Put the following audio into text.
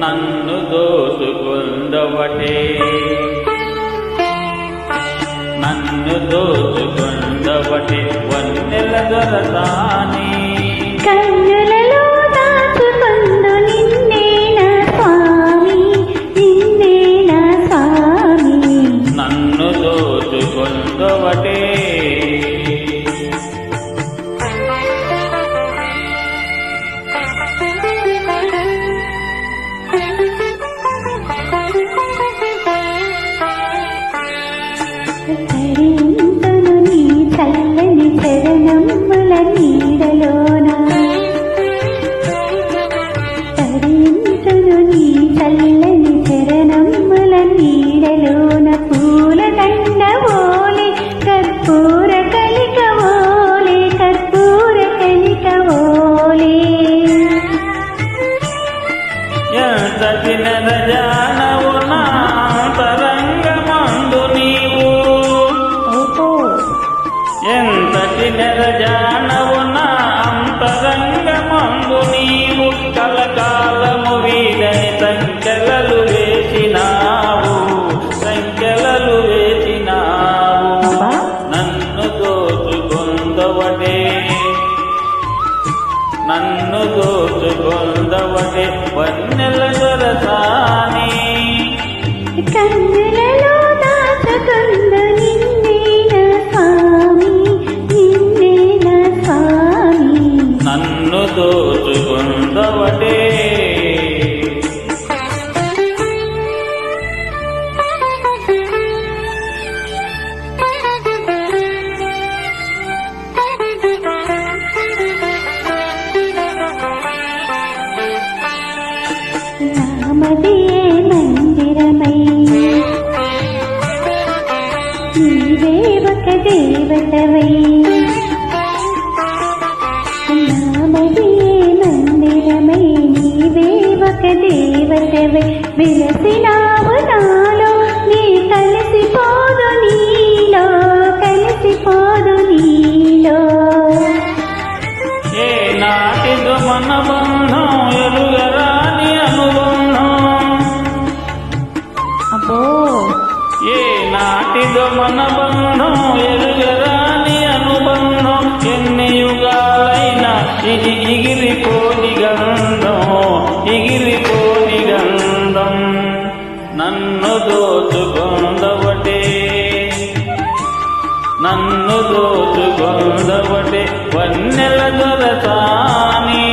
నన్ను దోచుకుందవటే నన్ను దోచుకుందవటే వన్నెల దొరతా నన్ను దోచుకొందవటే వన్నెల దొరసా నీవే దేవతవై. నామదే మందిరమై నీవే దేవతవై. విలసినావు నాలో నీ కలిసిపోదు నీలో కలిసిపోదు నీలో. ఏ మన నాటిదో మన బంధం ఎరుగరాని అనుబంధం ఎన్ని యుగాలైనా ఇది ఎగిరిపోని గంధం ఎగిరిపోని గంధం నన్ను దోచుకొందవటే నన్ను దోచుకొందవటే వన్నెల దొరసాని